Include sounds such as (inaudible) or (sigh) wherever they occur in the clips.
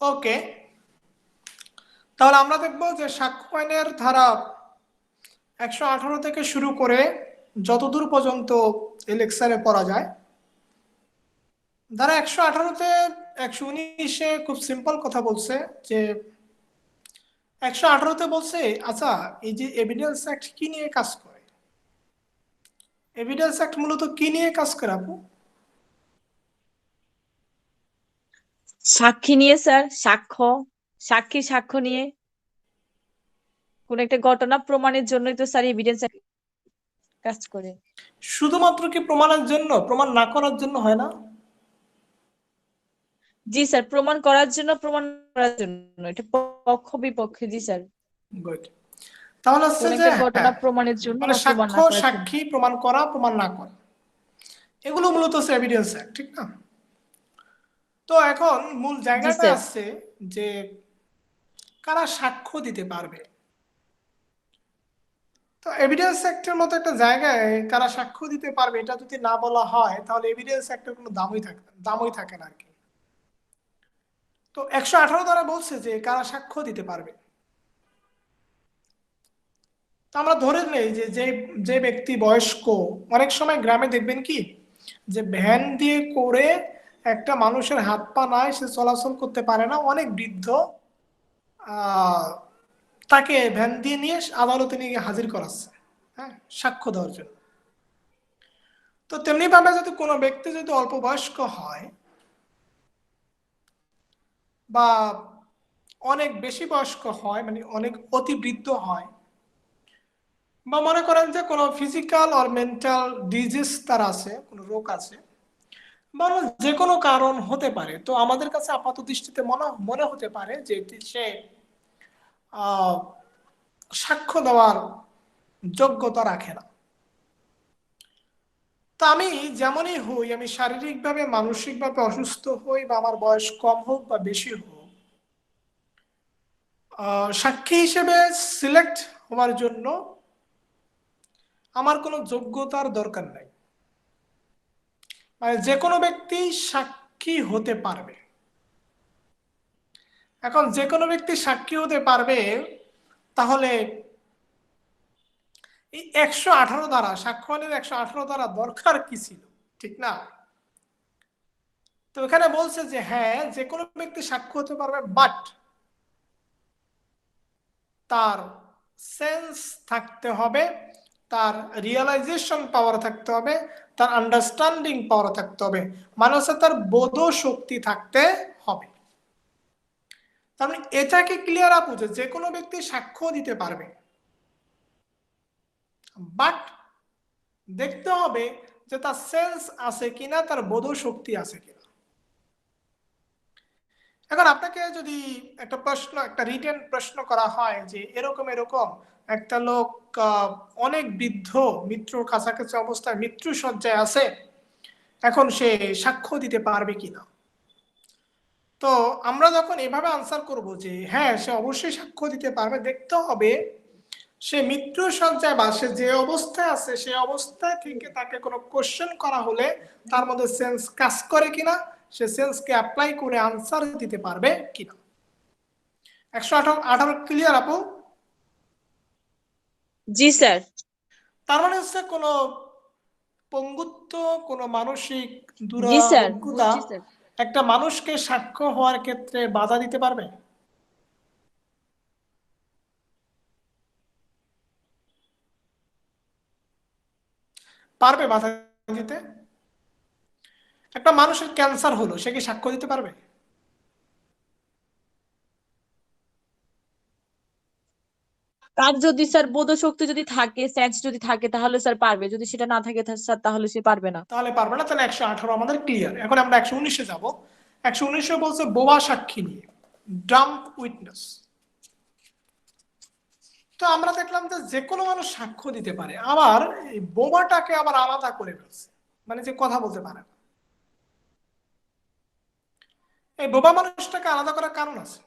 ওকে। তাহলে আমরা দেখব যে সাক্ষ্য আইনের ধারা একশো আঠারো থেকে শুরু করে যতদূর পর্যন্ত এই পড়া যায়, ধারা একশো আঠারোতে একশো উনিশে খুব সিম্পল কথা বলছে যে একশো আঠারোতে বলছে আচ্ছা এই যে এভিডেন্স অ্যাক্ট কি নিয়ে কাজ করে? এভিডেন্স অ্যাক্ট মূলত কি নিয়ে কাজ করে আপু? সাক্ষী নিয়ে স্যার সাক্ষ্য সাক্ষী সাক্ষ্য নিয়ে। কোন একটা ঘটনা প্রমাণের জন্যই তো স্যার এভিডেন্স কাজ করে। শুধুমাত্র কি প্রমাণের জন্য? প্রমাণ না করার জন্য হয় না? জি স্যার প্রমাণ করার জন্য প্রমাণ করার জন্য। এটা পক্ষ বিপক্ষে জি স্যার। গুড তাহলে হচ্ছে যে ঘটনা হ্যাঁ, প্রমাণের জন্য মানে সাক্ষ্য সাক্ষী প্রমাণ করা প্রমাণ না করা। এগুলো মূলত হচ্ছে এভিডেন্স ঠিক না? তো এখন মূল জায়গাটা স্যার। আছে যে কারা সাক্ষ্য দিতে পারবে। তো এভিডেন্স অ্যাক্টের মতো একটা জায়গায় কারা সাক্ষ্য দিতে পারবে এটা যদি না বলা হয় তাহলে এভিডেন্স অ্যাক্টের কোনো দামই থাকে দামই থাকে না আর কি তো একশো আঠারো দ্বারা বলছে যে কারা সাক্ষ্য দিতে পারবে। তো আমরা ধরে নেই যে যে যে ব্যক্তি বয়স্ক অনেক সময় গ্রামে দেখবেন কি? যে ভ্যান দিয়ে করে একটা মানুষের হাত পা নাই, সে চলাচল করতে পারে না। অনেক বৃদ্ধ তাকে ভ্যান দিয়ে নিয়ে আদালতে নিয়ে হাজির করাচ্ছে হ্যাঁ সাক্ষ্য দেওয়ার জন্য। তো তেমনি ভাবে যদি কোনো ব্যক্তি যদি অল্প বয়স্ক হয় বা অনেক বেশি বয়স্ক হয় মানে অনেক অতি বৃদ্ধ হয় বা মনে করেন যে কোনো ফিজিক্যাল অর মেন্টাল ডিজিজ তার আছে, কোনো রোগ আছে বা যে কোনো কারণ হতে পারে। তো আমাদের কাছে আপাত দৃষ্টিতে মনে মনে হতে পারে যে সে সাক্ষ্য দেওয়ার যোগ্যতা রাখে না। তা আমি যেমনই হই, আমি শারীরিকভাবে, মানসিকভাবে অসুস্থ হই বা আমার বয়স কম হোক বা বেশি হোক সাক্ষী হিসেবে সিলেক্ট হওয়ার জন্য আমার কোনো যোগ্যতার দরকার নাই। মানে যে কোনো ব্যক্তি সাক্ষী হতে পারবে। এখন যে কোনো ব্যক্তি সাক্ষী হতে পারবে, তাহলে এই একশো আঠারো দ্বারা সাক্ষ্য আইনের একশো আঠারো দ্বারা দরকার কি ছিল? ঠিক না? তো এখানে বলছে যে হ্যাঁ যে কোনো ব্যক্তি সাক্ষ্য হতে পারবে বাট তার সেন্স থাকতে হবে, তার রিয়েলাইজেশন পাওয়ার থাকতে হবে তার আন্ডারস্ট্যান্ডিং পাওয়ার থাকতে হবে। মানুষে তার বোধ শক্তি থাকতে হবে। তার মানে এটাকে ক্লিয়ার আপ হচ্ছে, যে কোনো ব্যক্তি সাক্ষ্য দিতে পারবে। বাট দেখতে হবে যে তার সেন্স আছে কিনা, তার বোধ শক্তি আছে কিনা। এখন আপনাকে যদি একটা প্রশ্ন, একটা রিটেন প্রশ্ন করা হয় যে এরকম এরকম, একটা লোক অনেক বৃদ্ধ, মৃত্যুর কাছাকাছি অবস্থায় মৃত্যু সজ্জায় আছে, এখন সে সাক্ষ্য দিতে পারবে কিনা? তো আমরা যখন এভাবে আনসার করব যে হ্যাঁ সে অবশ্যই সাক্ষ্য দিতে পারবে, দেখতে হবে সে মৃত্যু সজ্জায় বা সে যে অবস্থায় আছে, সে অবস্থায় থেকে তাকে কোনো কোশ্চেন করা হলে তার মধ্যে সেন্স কাজ করে কিনা? সে সেন্সকে অ্যাপ্লাই করে আনসার দিতে পারবে কিনা। একশো আঠারো আঠারো ক্লিয়ার আপু? জি স্যার। তার মানে হচ্ছে কোনো পঙ্গুত্ব কোনো মানসিক একটা মানুষকে সাক্ষ্য হওয়ার ক্ষেত্রে বাধা দিতে পারবে? পারবে বাধা দিতে? একটা মানুষের ক্যান্সার হলো সে কি সাক্ষ্য দিতে পারবে? তার যদি স্যার বোধ শক্তি যদি থাকে সেন্স যদি থাকে তাহলে স্যার পারবে। যদি সেটা না থাকে স্যার তাহলে সে পারবে না। তাহলে পারবে না তাহলে একশো আঠারো আমাদের ক্লিয়ার এখন আমরা একশো উনিশে যাব। একশো উনিশে বলছে বোবা সাক্ষী নিয়ে ডাম্প উইটনেস তো আমরা দেখলাম যে যে কোনো মানুষ সাক্ষ্য দিতে পারে। আবার বোবাটাকে আবার আলাদা করে ফেলছে। মানে যে কথা বলতে পারে না। এই বোবা মানুষটাকে আলাদা করার কারণ আছে।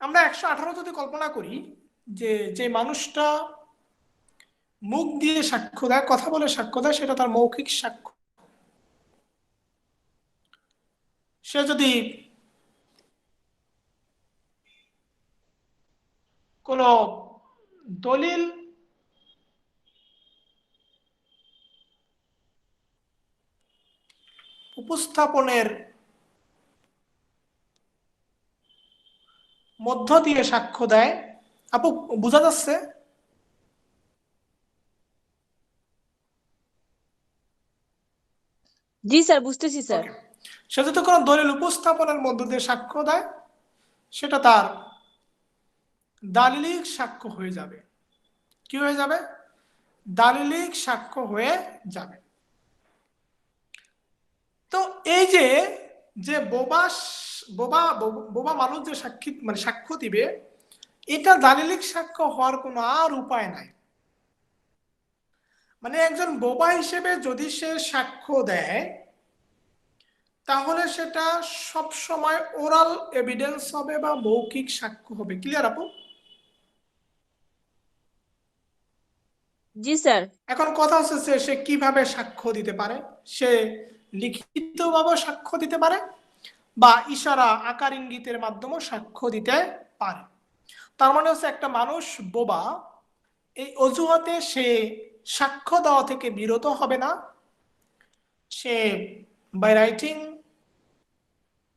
আমরা একশো আঠারো যদি কল্পনা করি যে যে মানুষটা মুখ দিয়ে সাক্ষ্য দেয়, কথা বলে সাক্ষ্য দেয়, সেটা তার মৌখিক সাক্ষ্য। সে যদি কোনো দলিল উপস্থাপনের মধ্য দিয়ে সাক্ষ্য দেয়। আপু বোঝা যাচ্ছে? জি স্যার বুঝতেছি স্যার. সে যদি কোনো দলিল উপস্থাপনের মধ্য দিয়ে সাক্ষ্য দেয় সেটা তার দালিলিক সাক্ষ্য হয়ে যাবে। কি হয়ে যাবে? দালিলিক সাক্ষ্য হয়ে যাবে। তো এই যে যে বোবা বোবা বোবা- মানুষ যে সাক্ষী মানে সাক্ষ্য দিবে এটা দালিলিক সাক্ষ্য হওয়ার কোনো আর উপায় নাই। মানে একজন বোবা হিসেবে যদি সে সাক্ষ্য দেয় তাহলে সেটা সব সময় ওরাল এভিডেন্স হবে বা মৌখিক সাক্ষ্য হবে। ক্লিয়ার আপু? জি স্যার। এখন কথা হচ্ছে সে কীভাবে সাক্ষ্য দিতে পারে? সে লিখিতভাবে সাক্ষ্য দিতে পারে বা ইশারা আকার ইঙ্গিতের মাধ্যমে সাক্ষ্য দিতে পারে। তার মানে হচ্ছে একটা মানুষ, বোবা, এই অজুহাতে সে সাক্ষ্য দেওয়া থেকে বিরত হবে না। সে বাই রাইটিং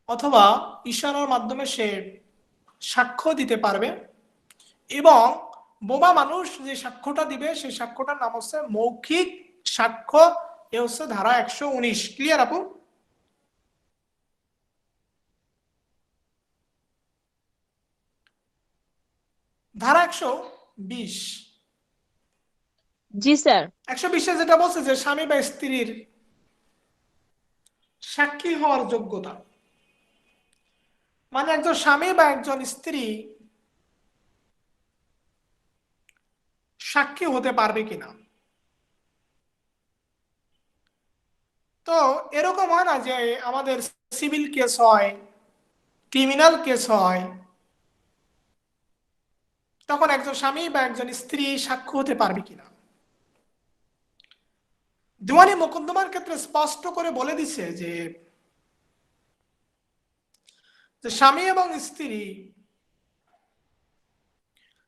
অথবা ইশারার মাধ্যমে সে সাক্ষ্য দিতে পারবে এবং বোবা মানুষ যে সাক্ষ্যটা দিবে সেই সাক্ষ্যটার নাম হচ্ছে মৌখিক সাক্ষ্য এ হচ্ছে ধারা একশো উনিশ। ক্লিয়ার আপু? ধারা একশো বিশ। জি স্যার। একশো বিশে যেটা বলছে যে স্বামী বা স্ত্রীর সাক্ষী হওয়ার যোগ্যতা। মানে একজন স্বামী বা একজন স্ত্রী সাক্ষী হতে পারবে কিনা? তো এরকম হয় না যে আমাদের সিভিল কেস হয় ক্রিমিনাল কেস হয়। তখন একজন স্বামী বা একজন স্ত্রী সাক্ষ্য হতে পারবে কিনা? দিওয়ানি মোকদ্দমার ক্ষেত্রে স্পষ্ট করে বলে দিছে যে যে স্বামী এবং স্ত্রী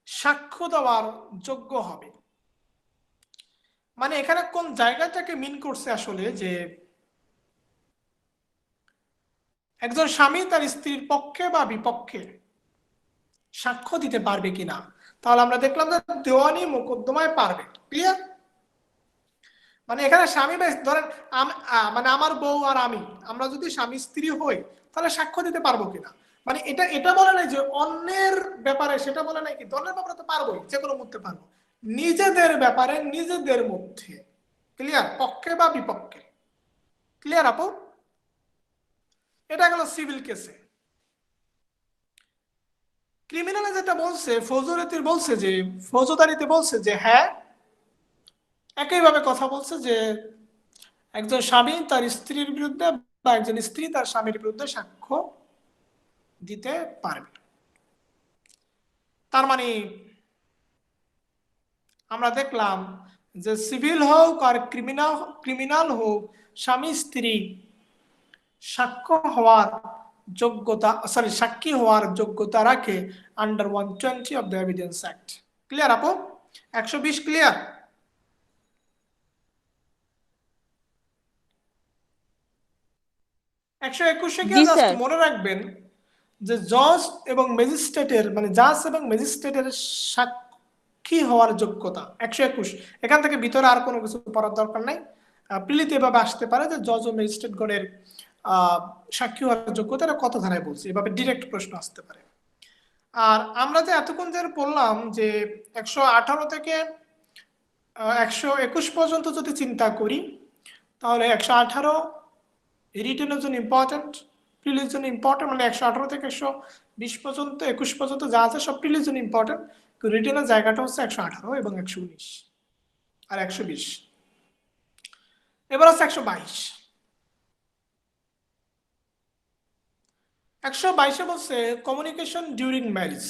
সাক্ষ্য দেওয়ার যোগ্য হবে। মানে এখানে কোন জায়গাটাকে মিন করছে আসলে যে একজন স্বামী তার স্ত্রীর পক্ষে বা বিপক্ষে সাক্ষ্য দিতে পারবে কিনা? তাহলে আমরা দেখলাম যে দেওয়ানি মোকদ্দমায় পারবে। ক্লিয়ার মানে এখানে স্বামী ধরেন মানে আমার বউ আর আমি, আমরা যদি স্বামী স্ত্রী হই, তাহলে সাক্ষ্য দিতে পারব কিনা? মানে এটা এটা বলে নাই যে অন্যের ব্যাপারে, সেটা বলে নাই কি, অন্যের ব্যাপারে তো পারবোই, যে কোনো মধ্যে পারব। নিজেদের ব্যাপারে, নিজেদের মধ্যে ক্লিয়ার পক্ষে বা বিপক্ষে। ক্লিয়ার আপু? এটা গেল সিভিল কেসে। ক্রিমিনালে যেটা বলছে, ফৌজদারিতে বলছে যে, ফৌজদারিতে বলছে যে হ্যাঁ একইভাবে কথা বলছে যে, একজন স্বামী তার স্ত্রীর বিরুদ্ধে বা একজন স্ত্রী তার স্বামীর বিরুদ্ধে সাক্ষ্য দিতে পারবে তার মানে আমরা দেখলাম যে, সিভিল হোক আর ক্রিমিনাল ক্রিমিনাল হোক, স্বামী, স্ত্রী সাক্ষ্য হওয়ার যোগ্যতা সরি সাক্ষী হওয়ার যোগ্যতা রাখে under one twenty of the evidence act clear আপু? একশো বিশ ক্লিয়ার একশো একুশে মনে রাখবেন যে জজ এবং ম্যাজিস্ট্রেটের মানে জাজ এবং ম্যাজিস্ট্রেটের সাক্ষী হওয়ার যোগ্যতা একশো একুশ। এখান থেকে ভিতরে আর কোনো কিছু পড়ার দরকার নাই। আহ, প্রিলিতে এভাবে আসতে পারে যে জজ ও ম্যাজিস্ট্রেট গণের আহ, সাক্ষী হওয়ার যোগ্যতা এটা কত ধারায় বলছে? এভাবে ডিরেক্ট প্রশ্ন আসতে পারে। আর আমরা যে এতক্ষণ যে বললাম যে একশো আঠারো থেকে একশো একুশ পর্যন্ত যদি চিন্তা করি, তাহলে একশো আঠারো রিটেনের জন্য ইম্পর্টেন্ট প্রিলির জন্য ইম্পর্টেন্ট মানে একশো আঠারো থেকে একশো বিশ পর্যন্ত, একুশ পর্যন্ত যা আছে সব প্রিলির জন্য ইম্পর্টেন্ট রিটেনের জায়গাটা হচ্ছে একশো আঠারো এবং একশো উনিশ আর একশো বিশ। এবার হচ্ছে একশো বাইশ। একশো বাইশে বলছে কমিউনিকেশন ডিউরিং ম্যারেজ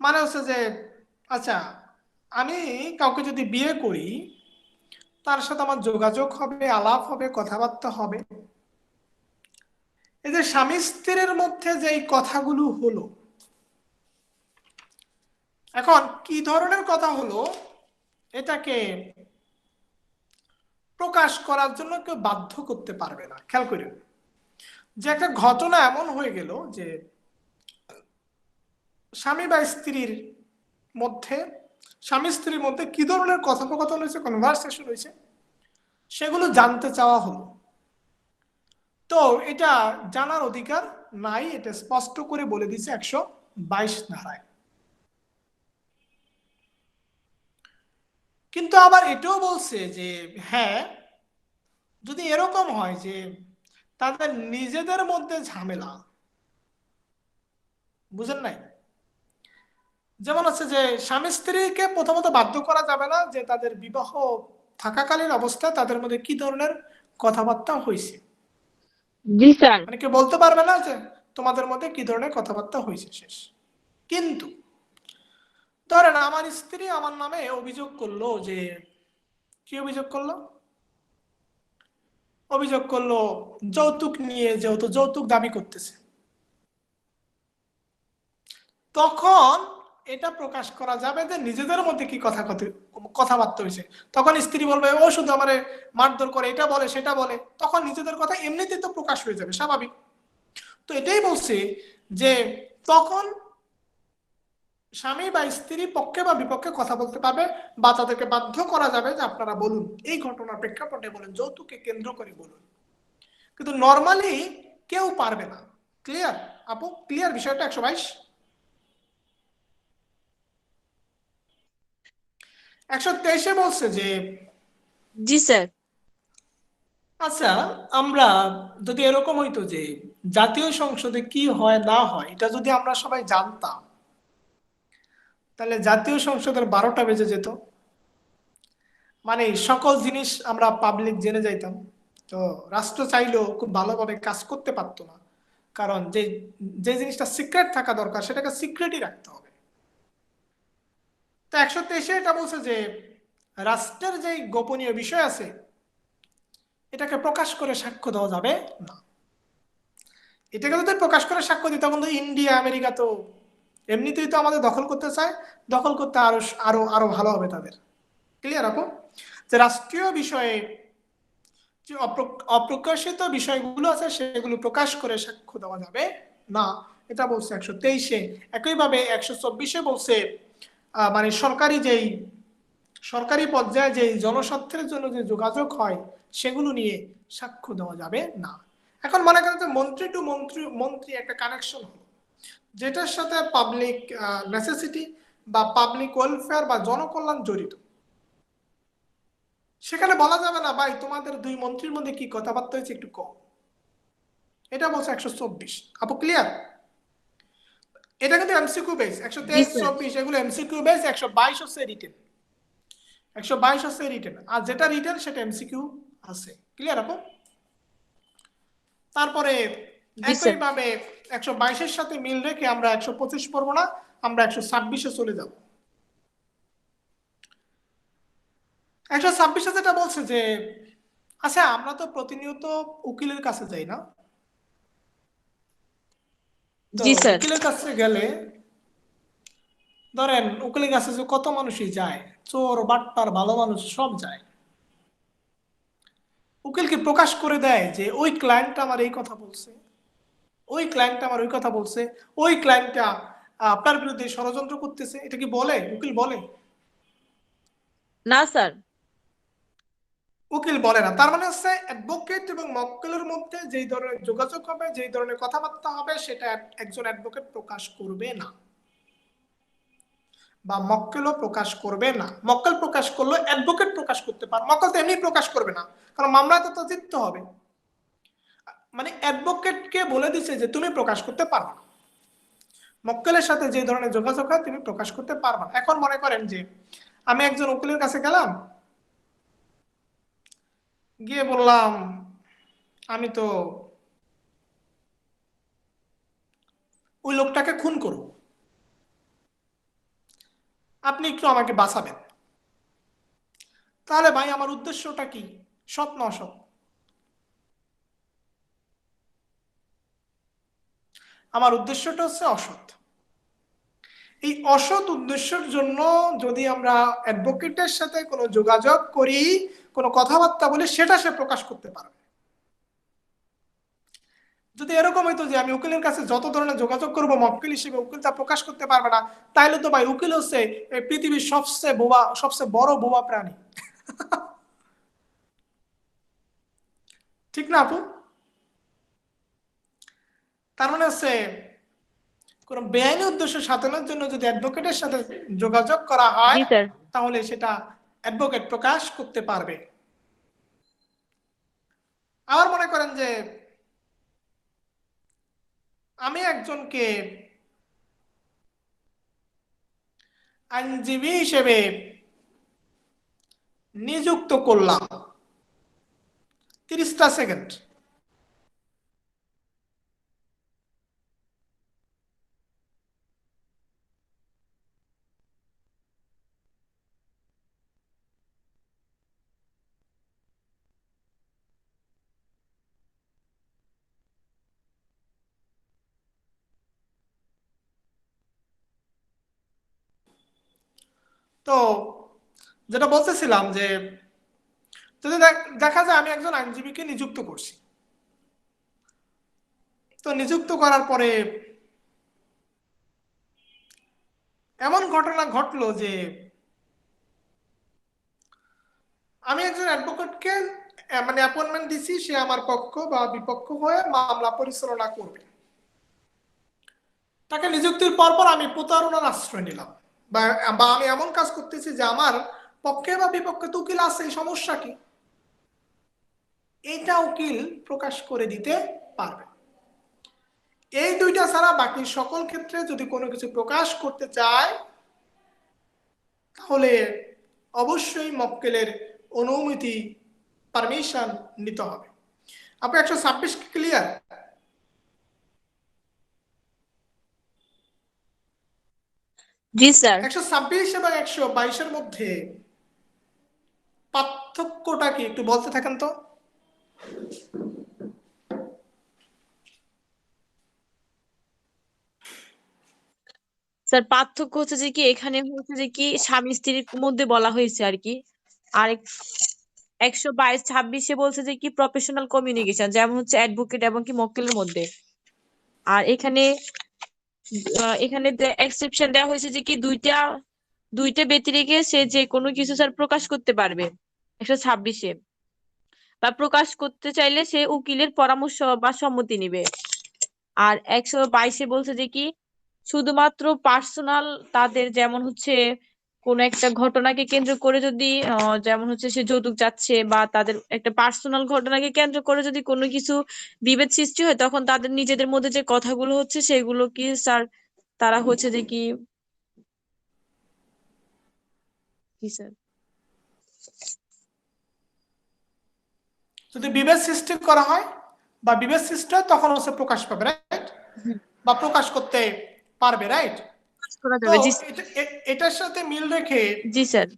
মানে হচ্ছে যে আচ্ছা আমি কাউকে যদি বিয়ে করি, তার সাথে আমার যোগাযোগ হবে, আলাপ হবে, কথাবার্তা হবে। এই যে স্বামী স্ত্রীর মধ্যে যে কথাগুলো হলো, এখন কি ধরনের কথা হলো, এটাকে প্রকাশ করার জন্য কেউ বাধ্য করতে পারবে না। খেয়াল করেন। যে একটা ঘটনা এমন হয়ে গেল যে স্বামী বা স্ত্রীর মধ্যে, স্বামী স্ত্রীর মধ্যে কি ধরনের কথোপকথন হয়েছে কনভারসেশন হয়েছে সেগুলো জানতে চাওয়া হলো। তো এটা জানার অধিকার নাই, এটা স্পষ্ট করে বলে দিচ্ছে একশো বাইশ ধারায়। কিন্তু আবার এটাও বলছে যে হ্যাঁ যদি এরকম হয় যে তাদের নিজেদের মধ্যে ঝামেলা। বুঝেন নাই? যেমন আছে যে স্বামী স্ত্রীকে প্রথমত বাধ্য করা যাবে না যে তাদের বিবাহ থাকাকালীন অবস্থায় তাদের মধ্যে কি ধরনের কথাবার্তা হয়েছে মানে কেউ বলতে পারবে না যে তোমাদের মধ্যে কি ধরনের কথাবার্তা হয়েছে শেষ। কিন্তু ধরেন আমার স্ত্রী আমার নামে অভিযোগ করল যে কি অভিযোগ করল? অভিযোগ করল, যৌতুক নিয়ে যেহেতু যৌতুক দাবি করতেছে। তখন এটা প্রকাশ করা যাবে যে নিজেদের মধ্যে কি কথা কথি- কথাবার্তা হয়েছে। তখন স্ত্রী বলবে, ও শুধু আমারে মারধর করে, এটা বলে, সেটা বলে। তখন নিজেদের কথা এমনিতেই তো প্রকাশ হয়ে যাবে, স্বাভাবিক। তো এটাই বলছে যে তখন স্বামী বা স্ত্রী পক্ষে বা বিপক্ষে কথা বলতে পারবে বা তাদেরকে বাধ্য করা যাবে যে আপনারা বলুন এই ঘটনার প্রেক্ষাপটে বলুন যৌতুককে কেন্দ্র করে বলুন। কিন্তু নর্মালি কেউ পারবে না। ক্লিয়ার আপু ক্লিয়ার বিষয়টা একশো বাইশ? একশো তেইশে বলছে যে জি স্যার। আচ্ছা আমরা যদি এরকম হইতো যে জাতীয় সংসদে কি হয় না হয় এটা যদি আমরা সবাই জানতাম তাহলে জাতীয় সংসদের বারোটা বেজে যেত। মানে সকল জিনিস আমরা পাবলিক জেনে যাইতাম। তো রাষ্ট্র চাইলেও খুব ভালোভাবে কাজ করতে পারতো না। কারণ যে যে জিনিসটা সিক্রেট থাকা দরকার, সেটাকে সিক্রেটই রাখতে হবে। তো একশো তেইশে এটা বলছে যে, রাষ্ট্রের যে গোপনীয় বিষয় আছে, এটাকে প্রকাশ করে সাক্ষ্য দেওয়া যাবে না। এটাকে যদি প্রকাশ করে সাক্ষ্য দিই, তখন তো ইন্ডিয়া, আমেরিকা তো এমনিতেই তো আমাদের দখল করতে চায়, দখল করতে আরও আরও আরও ভালো হবে তাদের। ক্লিয়ার আপু? যে রাষ্ট্রীয় বিষয়ে যে অপ্রকাশিত বিষয়গুলো আছে, সেগুলো প্রকাশ করে সাক্ষ্য দেওয়া যাবে। না, এটা বলছে একশো তেইশে। একইভাবে একশো চব্বিশে বলছে মানে সরকারি যেই, সরকারি পর্যায়ে যে জনস্বার্থের জন্য যে যোগাযোগ হয়, সেগুলো নিয়ে সাক্ষ্য দেওয়া যাবে না। এখন মনে করেন যে মন্ত্রী টু মন্ত্রী মন্ত্রী একটা কানেকশন যেটার সাথে পাবলিক নেসেসিটি বা পাবলিক ওয়েলফেয়ার বা জনকল্যাণ জড়িত। সেখানে বলা যাবে না, ভাই, তোমাদের দুই মন্ত্রীর মধ্যে কি কথাবার্তা হয়েছে একটু কম? এটা বলছে একশো চব্বিশ। আপু ক্লিয়ার এটা কিন্তু এমসিকিউ বেস একশো তেইশ, চব্বিশ, এগুলো এমসিকিউ বেস একশো বাইশ হচ্ছে রিটেন একশো বাইশ হচ্ছে রিটেন আর যেটা রিটেন সেটা এমসিকিউ আছে। ক্লিয়ার আপু? তারপরে. একইভাবে একশো বাইশের সাথে মিল রেখে আমরা একশো পঁচিশ পড়ব না আমরা একশো ছাব্বিশে চলে যাব। একশো ছাব্বিশে যেটা বলছে যে আচ্ছা আমরা তো প্রতিনিয়ত উকিলের কাছে যাই না। উকিলের কাছে গেলে ধরেন উকিলের কাছে যে কত মানুষই যায় চোর বাটপার ভালো মানুষ সব যায়। উকিলকে প্রকাশ করে দেয় যে ওই ক্লায়েন্টটা আমার এই কথা বলছে? ওই ক্লায়েন্টটা আমার ওই কথা বলছে ওই ক্লায়েন্টটা আপনার বিরুদ্ধে ষড়যন্ত্র করতেছে এটা কি বলে? উকিল বলে? না স্যার। উকিল বলে না। তার মানে হচ্ছে অ্যাডভোকেট এবং মক্কেলের মধ্যে যেই ধরনের যোগাযোগ হবে যেই ধরনের কথাবার্তা হবে সেটা একজন অ্যাডভোকেট প্রকাশ করবে না। বা মক্কেলও প্রকাশ করবে না। মক্কেল প্রকাশ করল অ্যাডভোকেট প্রকাশ করতে পারে। মক্কেল তো এমনি প্রকাশ করবে না। কারণ মামলাতে তো জিততে হবে। মানে অ্যাডভোকেটকে বলে দিছে যে তুমি প্রকাশ করতে পারবে। মক্কেলের সাথে যে ধরনের যোগাযোগ হয়, তুমি প্রকাশ করতে পারবে না। এখন মনে করেন যে আমি একজন উকিলের কাছে গেলাম, গিয়ে বললাম, আমি তো ওই লোকটাকে খুন করব। আপনি একটু আমাকে বাঁচাবেন। তাহলে ভাই, আমার উদ্দেশ্যটা কি? সৎ না অসৎ। আমার উদ্দেশ্যটা হচ্ছে অসৎ। এই অসৎ উদ্দেশ্যের জন্য যদি আমরা অ্যাডভোকেটের সাথে কোনো যোগাযোগ করি, কোনো কথাবার্তা বলি, সেটা সে প্রকাশ করতে পারবে। যদি এরকম হইতো যে আমি উকিলের কাছে যত ধরনের যোগাযোগ করব মক্কেল হিসেবে উকিল তা প্রকাশ করতে পারবে না, তাইলে তো ভাই উকিল হচ্ছে পৃথিবীর সবচেয়ে বোবা, সবচেয়ে বড় বোবা প্রাণী। (laughs) ঠিক না আপু? তার মানে হচ্ছে কোন বেআইনি উদ্দেশ্য সাধনের জন্য যদি অ্যাডভোকেটের সাথে যোগাযোগ করা হয় তাহলে সেটা অ্যাডভোকেট প্রকাশ করতে পারবে। আবার মনে করেন যে আমি একজনকে আইনজীবী হিসেবে নিযুক্ত করলাম তিরিশটা সেকেন্ড তো যেটা বলতেছিলাম যে যদি দেখা যায় আমি একজন আইনজীবীকে নিযুক্ত করছি। তো নিযুক্ত করার পরে এমন ঘটনা ঘটলো যে আমি একজন অ্যাডভোকেটকে মানে অ্যাপয়েন্টমেন্ট দিছি, সে আমার পক্ষ বা বিপক্ষ হয়ে মামলা পরিচালনা করবে। তাকে নিযুক্তির পর পর আমি প্রতারণার আশ্রয় নিলাম। বা আমি এমন কাজ করতেছি যে আমার পক্ষে বা বিপক্ষে তো উকিল আছে এই সমস্যা কি? এটা উকিল প্রকাশ করে দিতে পারবে। এই দুইটা ছাড়া বাকি সকল ক্ষেত্রে যদি কোনো কিছু প্রকাশ করতে চায়, তাহলে অবশ্যই মক্কেলের অনুমতি, পারমিশন নিতে হবে। আপনি একশো ছাব্বিশ ক্লিয়ার জি স্যার। একশো ছাব্বিশ এবং একশো বাইশের মধ্যে পার্থক্যটা কি একটু বলতে থাকেন তো? স্যার পার্থক্য হচ্ছে যে কি এখানে হচ্ছে যে কি স্বামী স্ত্রীর মধ্যে বলা হয়েছে আর কি। আর এক- একশো বাইশ ছাব্বিশে বলছে যে কি প্রফেশনাল কমিউনিকেশন যেমন হচ্ছে অ্যাডভোকেট এবং কি মক্কেলের মধ্যে। আর এখানে এখানে এক্সেপশন দেওয়া হয়েছে যে কি দুইটা দুইটা ব্যতি রেখে সে যে কোনো কিছু স্যার প্রকাশ করতে পারবে, একশো ছাব্বিশে। বা প্রকাশ করতে চাইলে সে উকিলের পরামর্শ বা সম্মতি নিবে। আর একশো বাইশে বলছে যে কি, শুধুমাত্র পার্সোনাল তাদের যেমন হচ্ছে কোন একটা ঘটনাকে কেন্দ্র করে যদি যেমন হচ্ছে সে যৌতুক চাচ্ছে বা তাদের একটা পার্সোনাল ঘটনাকে কেন্দ্র করে যদি কোনো কিছু বিভেদ সৃষ্টি হয় তখন তাদের নিজেদের মধ্যে যে কথাগুলো হচ্ছে সেগুলো কি স্যার তারা হচ্ছে যে কি? কি স্যার যদি বিভেদ সৃষ্টি করা হয় বা বিভেদ সৃষ্টি হয় তখন হচ্ছে প্রকাশ পাবে রাইট বা প্রকাশ করতে পারবে রাইট করা যাবে। জি এটা- এটার সাথে মিল রেখে জি স্যার।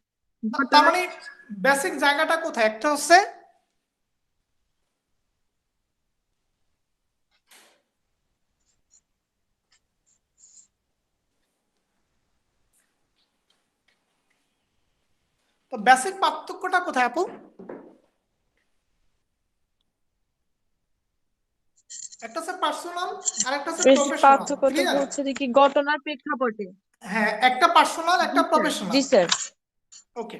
তার মানে বেসিক জায়গাটা কোথায়? একটা হচ্ছে তো বেসিক পার্থক্যটা কোথায় আপু? একটা হচ্ছে পার্সোনাল আর একটা হচ্ছে প্রফেশনাল হচ্ছে কি ঘটনার প্রেক্ষাপটে। হ্যাঁ একটা পার্সোনাল একটা প্রফেশনাল জি স্যার ওকে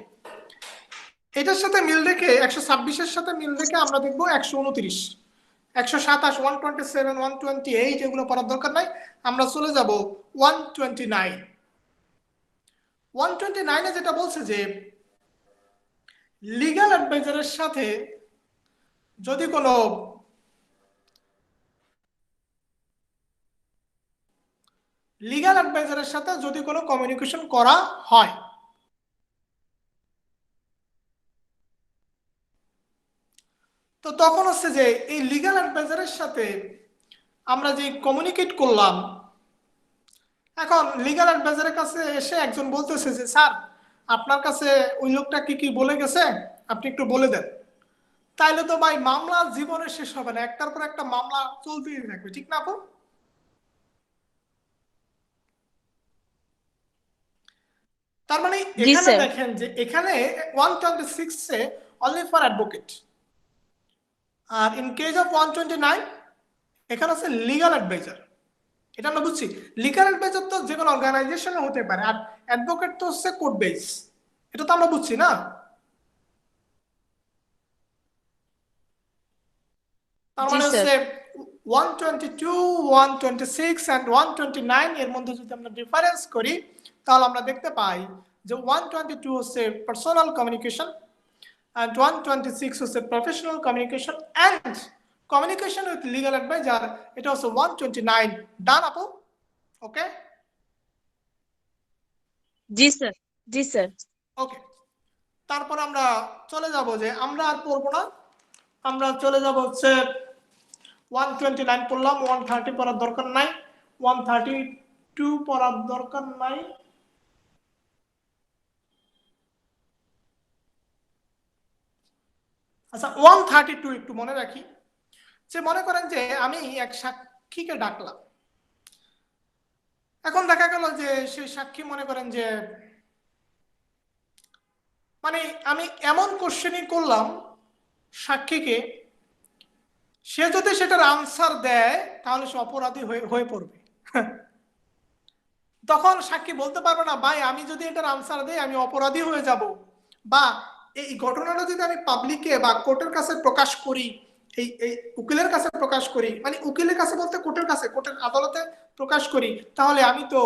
এটার সাথে মিল রেখে একশো ছাব্বিশের সাথে মিল রেখে আমরা দেখব একশো উনত্রিশ। একশো সাতাশ one twenty seven one twenty eight এগুলো পড়ার দরকার নাই। আমরা চলে যাব one twenty nine one twenty নাইনে যেটা বলছে যে লিগাল অ্যাডভাইজারের সাথে যদি কোনো লিগাল অ্যাডভাইজারের সাথে যদি কোনো কমিউনিকেশন করা হয়। তো তখন হচ্ছে যে এই লিগাল অ্যাডভাইজারের সাথে আমরা যে কমিউনিকেট করলাম, এখন লিগাল অ্যাডভাইজারের কাছে এসে একজন বলতেছে যে, স্যার, আপনার কাছে ওই লোকটা কি কি বলে গেছে? আপনি একটু বলে দেন। তাইলে তো ভাই মামলা জীবনে শেষ হবে না, একটার পর একটা মামলা চলতেই থাকবে, ঠিক না আপু? তার মানে এখানে দেখেন যে এখানে ওয়ান টোয়েন্টি সিক্সে only for advocate R in case of one twenty nine এখানে আছে লিগাল অ্যাডভাইজার এটা আমরা বুঝছি। লিগাল অ্যাডভাইজার তো যে কোনো অর্গানাইজেশনে হতে পারে আর অ্যাডভোকেট তো হচ্ছে কোর্ট বেস এটা তো আমরা বুঝছি না? তার মানে হচ্ছে one twenty two one twenty six and one nine এর মধ্যে যদি আমরা ডিফারেন্স করি তাহলে আমরা দেখতে পাই যে ওয়ান টোয়েন্টি টু হচ্ছে personal communication and 126 was a professional communication and communication with legal advisor it was a 129 done apu? Okay? জি স্যার জি স্যার ওকে তারপর আমরা চলে যাব যে আমরা আর পড়ব না। আমরা চলে যাব হচ্ছে ওয়ান টোয়েন্টি নাইন পড়লাম ওয়ান থার্টি পড়ার দরকার নাই। ওয়ান থার্টি টু পড়ার দরকার নাই। আচ্ছা ওয়ান থার্টি টু একটু মনে রাখি। যে মনে করেন যে আমি এক সাক্ষীকে ডাকলাম। এখন দেখা গেল যে সেই সাক্ষী মনে করেন যে মানে আমি এমন কোশ্চেনই করলাম সাক্ষীকে, সে যদি সেটার আনসার দেয়, তাহলে সে অপরাধী হয়ে পড়বে। তখন সাক্ষী বলতে পারবে না, ভাই, আমি যদি এটার আনসার দেই, আমি অপরাধী হয়ে যাব। বা এই ঘটনাটা যদি আমি পাবলিকে বা কোর্টের কাছে প্রকাশ করি, এই এই উকিলের কাছে প্রকাশ করি মানে উকিলের কাছে বলতে কোর্টের কাছে কোর্টের আদালতে প্রকাশ করি, তাহলে আমি তো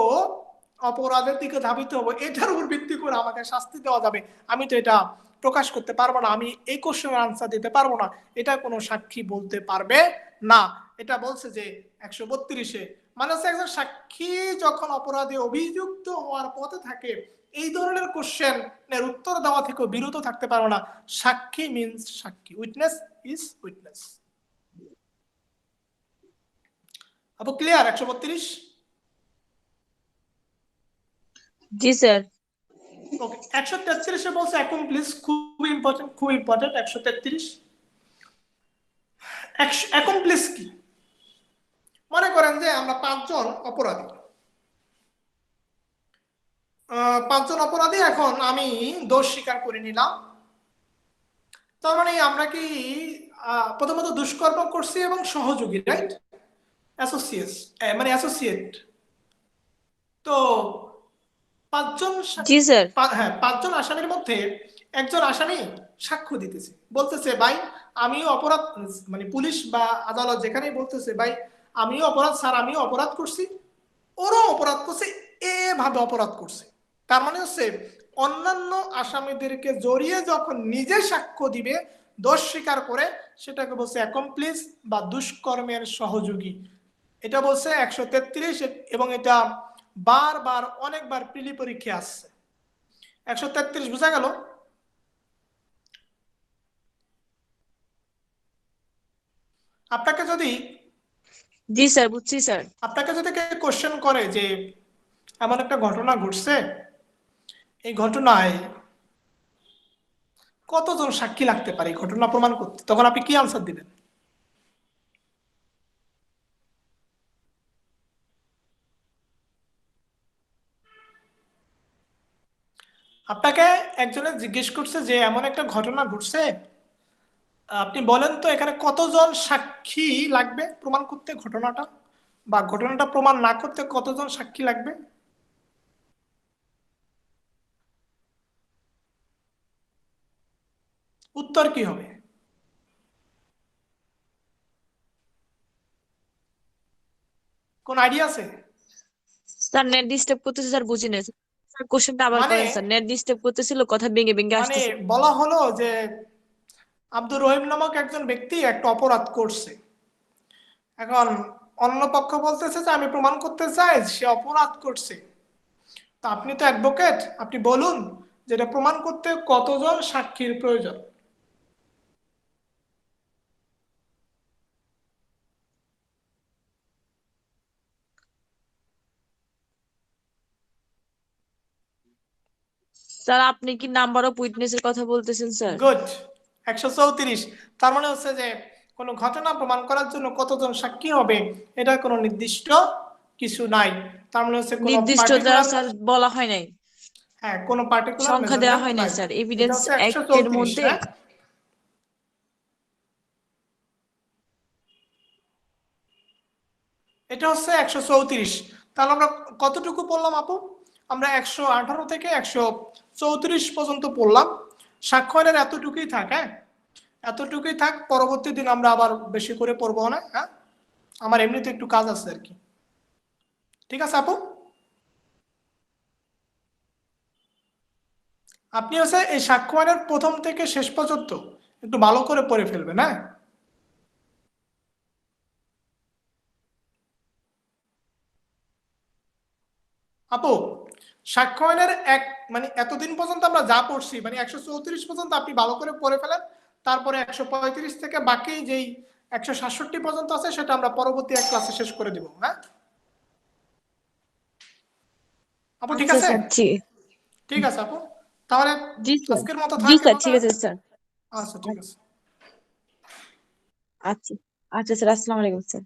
অপরাধের দিকে ধাবিত হব। এটার উপর ভিত্তি করে আমাকে শাস্তি দেওয়া যাবে। আমি তো এটা প্রকাশ করতে পারব না। আমি এই কোশ্চেনের আনসার দিতে পারব না। এটা কোনো সাক্ষী বলতে পারবে না। এটা বলছে যে একশো বত্রিশে মানে হচ্ছে একজন সাক্ষী যখন অপরাধে অভিযুক্ত হওয়ার পথে থাকে এই ধরনের কোশ্চেনের উত্তর দেওয়া থেকে বিরত থাকতে পারো না। সাক্ষী মিনস সাক্ষী। উইটনেস ইজ উইটনেস আপু ক্লিয়ার একশো বত্রিশ? জি স্যার ওকে একশো তেত্রিশে বলছে এখন প্লিজ খুব ইম্পর্টেন্ট খুব ইম্পর্টেন্ট একশো তেত্রিশ। এখন প্লিজ কি? মনে করেন যে আমরা পাঁচজন অপরাধী। পাঁচজন অপরাধী এখন আমি দোষ স্বীকার করে নিলাম। তার মানে আমরা কি প্রথমত দুষ্কর্ম করছি এবং সহযোগী রাইট অ্যাসোসিয়েট মানে অ্যাসোসিয়েট তো পাঁচজন জি স্যার। হ্যাঁ পাঁচজন আসামির মধ্যে একজন আসামি সাক্ষ্য দিতেছে। বলতেছে ভাই আমিও অপরাধ মানে পুলিশ বা আদালত যেখানেই বলতেছে ভাই আমিও অপরাধ, স্যার, আমিও অপরাধ করছি। ওরও অপরাধ করছে, এভাবে অপরাধ করছে। তার মানে হচ্ছে, অন্যান্য আসামিদেরকে জড়িয়ে যখন নিজে সাক্ষ্য দিবে, দোষ স্বীকার করে, সেটাকে বলছে অ্যাকমপ্লিস বা দুষ্কর্মের সহযোগী। এটা বলছে একশো তেত্রিশ এবং এটা বারবার, অনেকবার প্রিলি পরীক্ষা আসছে। একশো তেত্রিশ বোঝা গেল? আপনাকে যদি জি স্যার, বুঝছি স্যার। আপনাকে যদি কোশ্চেন করে যে এমন একটা ঘটনা ঘটছে, এই ঘটনায় কতজন সাক্ষী লাগতে পারে? ঘটনা প্রমাণ করতে। তখন আপনি কি আনসার দিবেন? আপনাকে একজনে জিজ্ঞেস করছে যে এমন একটা ঘটনা ঘটছে আপনি বলেন তো এখানে কতজন সাক্ষী লাগবে প্রমাণ করতে ঘটনাটা? বা ঘটনাটা প্রমাণ না করতে কতজন সাক্ষী লাগবে? উত্তর কি হবে? কোন আইডিয়া আছে? স্যার নেট ডিস্টার্ব করতেছে স্যার বুঝি না স্যার কোশ্চেনটা আবার মানে- করেন স্যার। নেট ডিস্টার্ব করতেছিল কথা ভেঙে ভেঙে মানে বলা হলো যে আব্দুর রহিম নামক একজন ব্যক্তি একটা অপরাধ করছে। এখন অন্য পক্ষ বলতেছে যে আমি প্রমাণ করতে চাই সে অপরাধ করছে। তো আপনি তো অ্যাডভোকেট আপনি বলুন যেটা প্রমাণ করতে কতজন সাক্ষীর প্রয়োজন? স্যার আপনি কি নাম্বার অফ উইটনেসের কথা বলতেছেন স্যার? গুড। একশো চৌত্রিশ। তার মানে হচ্ছে যে কোনো ঘটনা প্রমাণ করার জন্য কতজন সাক্ষী হবে এটা কোনো নির্দিষ্ট কিছু নাই। তার মানে হচ্ছে নির্দিষ্ট বলা হয় নাই। হ্যাঁ কোনো পার্টিকুলার সংখ্যা দেওয়া হয় না স্যার। এভিডেন্স অ্যাক্টের মধ্যে হ্যাঁ? এটা হচ্ছে একশো চৌত্রিশ। তাহলে আমরা কতটুকু পড়লাম আপু? আমরা একশো আঠারো থেকে একশো চৌত্রিশ পর্যন্ত পড়লাম। স্বাক্ষরের এতটুকুই থাক হ্যাঁ? এতটুকুই থাক, পরবর্তী দিন আমরা আবার বেশি করে পড়ব, না? হ্যাঁ? আমার এমনিতে একটু কাজ আছে আর কি। ঠিক আছে, আপু? আপনি হচ্ছে এই সাক্ষ্যয়নের প্রথম থেকে শেষ পর্যন্ত একটু ভালো করে পড়ে ফেলবেন হ্যাঁ? আপু সাক্ষ্যয়নের এক মানে এতদিন পর্যন্ত আমরা যা পড়ছি মানে একশো চৌত্রিশ পর্যন্ত আপনি ভালো করে পড়ে ফেলেন তারপরে একশো পঁয়ত্রিশ থেকে বাকি যেই একশো সাতষট্টি পর্যন্ত আছে সেটা আমরা পরবর্তী এক ক্লাসে শেষ করে দিব হ্যাঁ? আপু ঠিক আচ্ছা আছে? ঠিক আছে আপু। তাহলে আজকের মতো থাকবে স্যার ঠিক আছে স্যার। আচ্ছা ঠিক আছে। আচ্ছা। আচ্ছা স্যার আসসালামু আলাইকুম স্যার।